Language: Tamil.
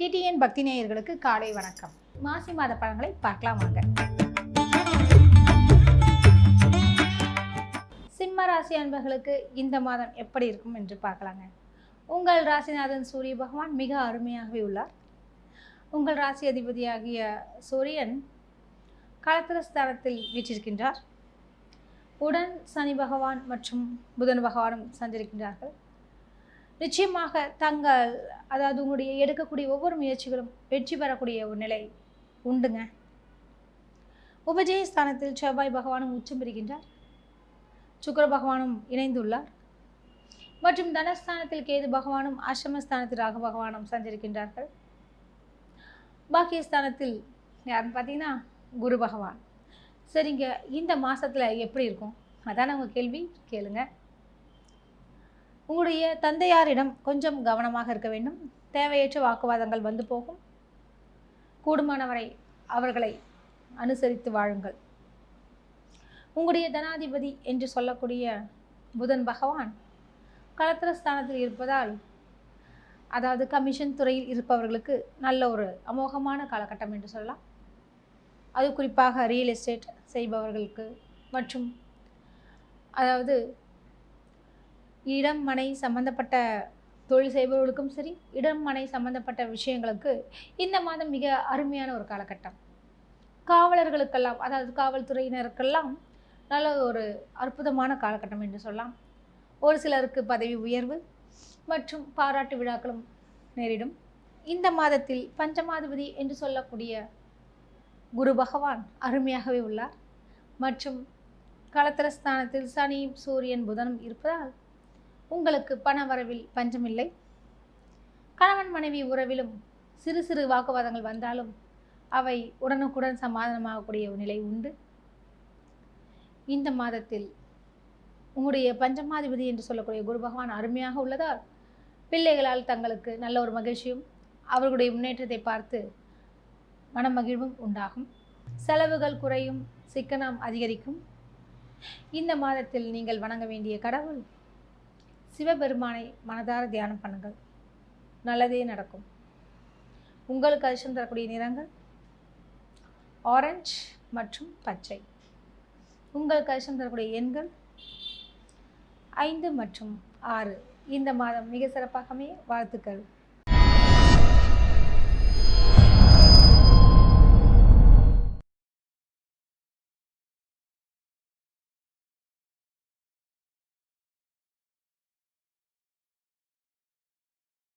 டிடிஎன் பக்தி நேயர்களுக்கு காலை வணக்கம். மாசி மாத பழங்களை பார்க்கலாம் வாங்க. சிம்ம ராசி அன்பர்களுக்கு இந்த மாதம் எப்படி இருக்கும் என்று பார்க்கலாங்க. உங்கள் ராசிநாதன் சூரிய பகவான் மிக அருமையாகவே உள்ளார். உங்கள் ராசி அதிபதியாகிய சூரியன் களத்திர ஸ்தானத்தில் வீற்றிருக்கின்றார். உடன் சனி பகவான் மற்றும் புதன் பகவானும் சஞ்சரிக்கின்றார்கள் நிச்சயமாக தங்கள் அதாவது உங்களுடைய எடுக்கக்கூடிய ஒவ்வொரு முயற்சிகளும் வெற்றி பெறக்கூடிய ஒரு நிலை உண்டுங்க. உபஜய ஸ்தானத்தில் செவ்வாய் பகவானும் உச்சம் பெறுகின்றார். சுக்கர பகவானும் இணைந்துள்ளார். மற்றும் தனஸ்தானத்தில் கேது பகவானும் அஷ்டமஸ்தானத்தில் ராகு பகவானும் சஞ்சரிக்கின்றார்கள். பாக்கியஸ்தானத்தில் யாருன்னு பார்த்தீங்கன்னா குரு பகவான். சரிங்க இந்த மாதத்தில் எப்படி இருக்கும்? அதான உங்கள் கேள்வி? கேளுங்கள் உங்களுடைய தந்தையாரிடம் கொஞ்சம் கவனமாக இருக்க வேண்டும். தேவையற்ற வாக்குவாதங்கள் வந்து போகும். கூடுமானவரை அவர்களை அனுசரித்து வாழுங்கள். உங்களுடைய தனாதிபதி என்று சொல்லக்கூடிய புதன் பகவான் களத்திர ஸ்தானத்தில் இருப்பதால் அதாவது கமிஷன் துறையில் இருப்பவர்களுக்கு நல்ல ஒரு அமோகமான காலகட்டம் என்று சொல்லலாம். அது குறிப்பாக ரியல் எஸ்டேட் செய்பவர்களுக்கு மற்றும் அதாவது இடம் மனை சம்பந்தப்பட்ட தொழில் செய்பவர்களுக்கும் சரி இடம் மனை சம்பந்தப்பட்ட விஷயங்களுக்கு இந்த மாதம் மிக அருமையான ஒரு காலகட்டம். காவலர்களுக்கெல்லாம் அதாவது காவல்துறையினருக்கெல்லாம் நல்ல ஒரு அற்புதமான காலகட்டம் என்று சொல்லலாம். ஒரு சிலருக்கு பதவி உயர்வு மற்றும் பாராட்டு விழாக்களும் நேரிடும். இந்த மாதத்தில் பஞ்சமாதிபதி என்று சொல்லக்கூடிய குரு பகவான் அருமையாகவே உள்ளார். மற்றும் களத்திரஸ்தானத்தில் சனி சூரியன் புதனும் இருப்பதால் உங்களுக்கு பண வரவில் பஞ்சமில்லை. கணவன் மனைவி உறவிலும் சிறு சிறு வாக்குவாதங்கள் வந்தாலும் அவை உடனுக்குடன் சமாதானமாகக்கூடிய நிலை உண்டு. இந்த மாதத்தில் உங்களுடைய பஞ்சமாதிபதி என்று சொல்லக்கூடிய குரு பகவான் அருமையாக உள்ளதால் பிள்ளைகளால் தங்களுக்கு நல்ல ஒரு மகிழ்ச்சியும் அவர்களுடைய முன்னேற்றத்தை பார்த்து மனமகிழ்வும் உண்டாகும். செலவுகள் குறையும் சிக்கனம் அதிகரிக்கும். இந்த மாதத்தில் நீங்கள் வணங்க வேண்டிய கடவுள் சிவபெருமானை மனதார தியானம் பண்ணுங்கள். நல்லதே நடக்கும். உங்களுக்கு அதிர்ஷ்டம் தரக்கூடிய நிறங்கள் ஆரஞ்சு மற்றும் பச்சை. உங்களுக்கு அதிர்ஷ்டம் தரக்கூடிய எண்கள் ஐந்து மற்றும் ஆறு. இந்த மாதம் மிக சிறப்பாகவே வாழ்த்துக்கள்.